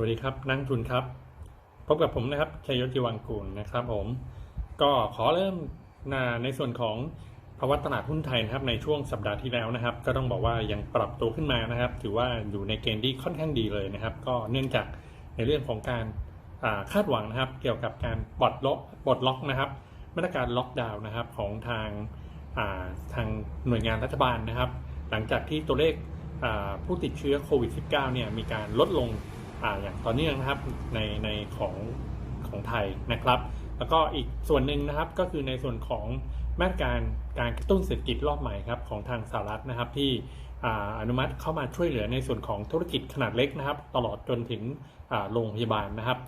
วัสดีครับนักทุนครับ พบกับผมนะครับชัยยศจิวังกูลนะครับผม ก็ขอเริ่มนาในส่วนของภาวะตลาดหุ้นไทยนะครับในช่วงสัปดาห์ที่แล้วนะครับ ก็ต้องบอกว่ายังปรับตัวขึ้นมานะครับ ถือว่าอยู่ในเกณฑ์ที่ค่อนข้างดีเลยนะครับ ก็เนื่องจากในเรื่องของการคาดหวังนะครับ เกี่ยวกับการปลดล็อกปลดล็อกนะครับ มาตรการล็อกดาวน์นะครับของทางาทางหน่วยงานรัฐบาลนะครับ หลังจากที่ตัวเลขผู้ติดเชื้อโควิด -19 เนี่ยมีการลดลง อย่างต่อเนื่องนะครับในในของของไทยนะครับ แล้วก็อีกส่วนหนึ่งนะครับก็คือในส่วนของมาตรการการกระตุ้นเศรษฐกิจรอบใหม่ครับของทางสหรัฐนะครับที่อนุมัติเข้ามาช่วยเหลือในส่วนของธุรกิจขนาดเล็กนะครับ ตลอดจนถึงโรงพยาบาลนะครับ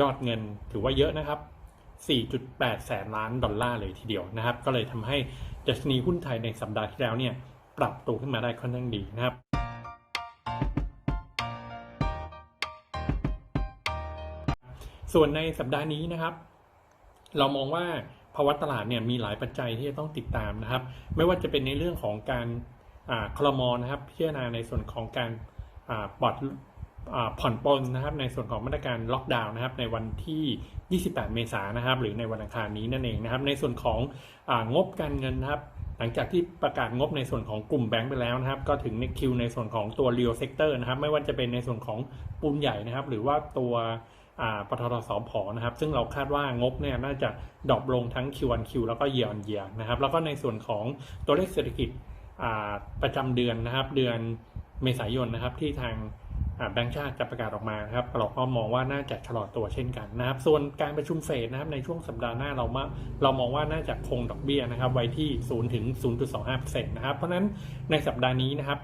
ยอดเงินถือว่าเยอะนะครับ 4.8 แสนล้านดอลลาร์เลยทีเดียวนะครับ ก็เลยทำให้ดัชนีหุ้นไทยในสัปดาห์ที่แล้วเนี่ยปรับตัวขึ้นมาได้ค่อนข้างดีนะครับ ส่วนในสัปดาห์นี้นะครับ เรามองว่าภาวะตลาดเนี่ยมีหลายปัจจัยที่จะต้องติดตามนะครับ ไม่ว่าจะเป็นในเรื่องของการคลมอนะครับพิจารณาในส่วนของการปลดอ่าผ่อนปลนนะครับในส่วนของมาตรการล็อกดาวน์นะครับในวันที่ 28 เมษายนนะครับหรือในวันอังคารนี้นั่นเองนะครับ ในส่วนขององบการเงินนะครับ หลังจากที่ประกาศงบในส่วนของกลุ่มแบงก์ไปแล้วนะครับ ก็ถึงในคิวในส่วนของตัว real sector นะครับ ไม่ว่าจะเป็นในส่วนของปูนใหญ่นะครับ หรือว่าตัว ปตทสพนะครับ ซึ่งเราคาดว่างบเนี่ยน่าจะดรอปลงทั้ง Q1Q แล้วก็ Year on Year นะครับ แล้วก็ในส่วนของตัวเลขเศรษฐกิจประจำเดือนนะครับ เดือนเมษายนนะครับที่ทางแบงก์ชาติจะประกาศออกมาครับเราก็มองว่าน่าจะชะลอตัวเช่นกันนะครับ ส่วนการประชุมเฟดนะครับในช่วงสัปดาห์หน้าเรามาเรามองว่าน่าจะคงดอกเบี้ยนะครับ ไว้ที่ 0 ถึง 0.25%นะครับ เพราะนั้นในสัปดาห์นี้นะครับ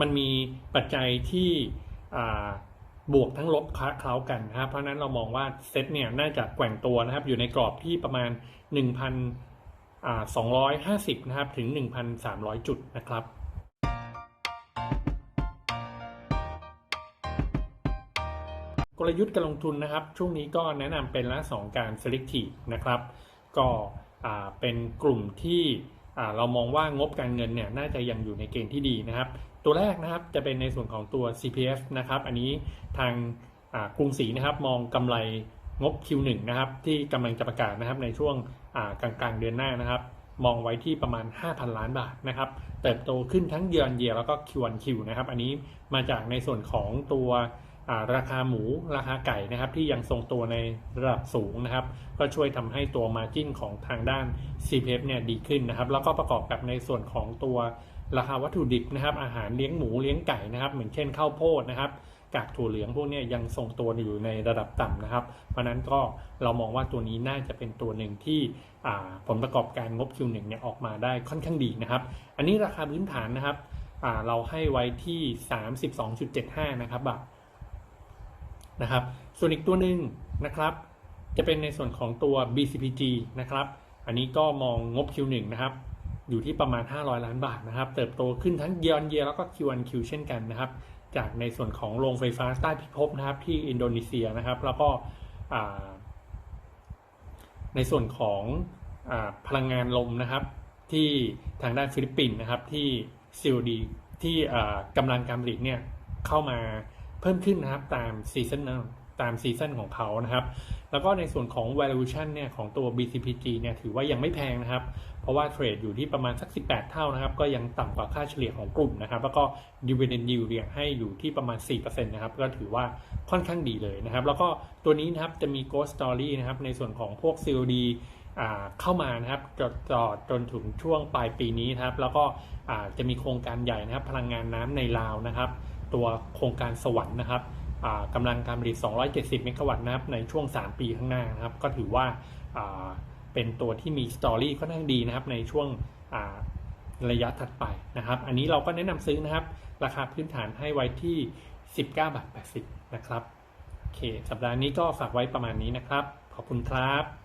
มันมีปัจจัยที่ บวกทั้งลบคล้าเคล้ากันนะครับ เพราะนั้นเรามองว่าเซ็ตเนี่ยน่าจะแกว่งตัวนะครับ อยู่ในกรอบที่ประมาณ 1,250 นะครับ ถึง 1,300 จุดนะครับกลยุทธ์การลงทุนนะครับ ช่วงนี้ก็แนะนำเป็นละสองการ selective นะครับ ก็เป็นกลุ่มที่เรามองว่างบการเงินเนี่ยน่าจะยังอยู่ในเกณฑ์ที่ดีนะครับ ตัวแรกนะครับจะเป็นในส่วนของตัว CPF นะครับ อันนี้ทางกรุงศรีนะครับ มองกำไรงบ Q1 นะครับ ที่กำลังจะประกาศนะครับในช่วงอ่ากลางๆเดือนหน้านะครับ มองไว้ที่ประมาณ 5,000 ล้านบาทนะครับ เติบโตขึ้นทั้งเยือนเยียแล้วก็ Q1Q นะครับ อันนี้มาจากในส่วนของตัวราคาหมูราคาไก่นะครับ ที่ยังทรงตัวในระดับสูงนะครับ ก็ช่วยทำให้ตัว Margin ของทางด้าน CPF เนี่ยดีขึ้นนะครับ แล้วก็ประกอบกับในส่วนของตัว ราคาวัตถุดิบนะครับ อาหารเลี้ยงหมูเลี้ยงไก่นะครับ เหมือนเช่นข้าวโพดนะครับกากถั่วเหลืองพวกนี้ยังทรงตัวอยู่ในระดับต่ำนะครับ เพราะนั้นก็เรามองว่าตัวนี้น่าจะเป็นตัวหนึ่งที่ผลประกอบการงบ Q1 เนี่ยออกมาได้ค่อนข้างดีนะครับ อันนี้ราคาพื้นฐานนะครับเราให้ไว้ที่ 32.75 นะครับบาทนะครับ ส่วนอีกตัวหนึ่งนะครับ จะเป็นในส่วนของตัว BCPG นะครับ อันนี้ก็มองงบ Q1 นะครับ อยู่ที่ประมาณ 500 ล้านบาทนะครับ เติบโตขึ้นทั้ง year on year แล้วก็ Q1Q เช่นกันนะครับ จากในส่วนของโรงไฟฟ้าใต้พิภพนะครับที่อินโดนีเซียนะครับ แล้วก็ในส่วนของอพลังงานลมนะครับ ที่ทางด้านฟิลิปปินส์นะครับที่ COD ที่อ่กำลังการผลิตเนี่ยเข้ามาเพิ่มขึ้นนะครับตามซีซัน ตามซีซันของเขานะครับ แล้วก็ในส่วนของ valuation เนี่ยของตัว BCPG เนี่ยถือว่ายังไม่แพงนะครับ เพราะว่าเทรดอยู่ที่ประมาณสัก 18 เท่านะครับ ก็ยังต่ำกว่าค่าเฉลี่ยของกลุ่มนะครับ แล้วก็ dividend yield เนี่ยให้อยู่ที่ประมาณ 4%นะครับ ก็ถือว่าค่อนข้างดีเลยนะครับ แล้วก็ตัวนี้นะครับจะมี ghost story นะครับ ในส่วนของพวก COD อ่าเข้ามานะครับจดจอดจนถึงช่วงปลายปีนี้นะครับ แล้วก็จะมีโครงการใหญ่นะครับ พลังงานน้ำในลาวนะครับ ตัวโครงการสวรรค์นะครับ กำลังการผลิต 270 เมกะวัตต์นะครับในช่วง 3 ปีข้างหน้านะครับ ก็ถือว่าาเป็นตัวที่มีสตอรี่ค่อนข้างดีนะครับในช่วงระยะถัดไปนะครับ อันนี้เราก็แนะนำซื้อนะครับ ราคาพื้นฐานให้ไว้ที่ 19บาท80 นะครับ โอเค สัปดาห์นี้ก็ฝากไว้ประมาณนี้นะครับ ขอบคุณครับ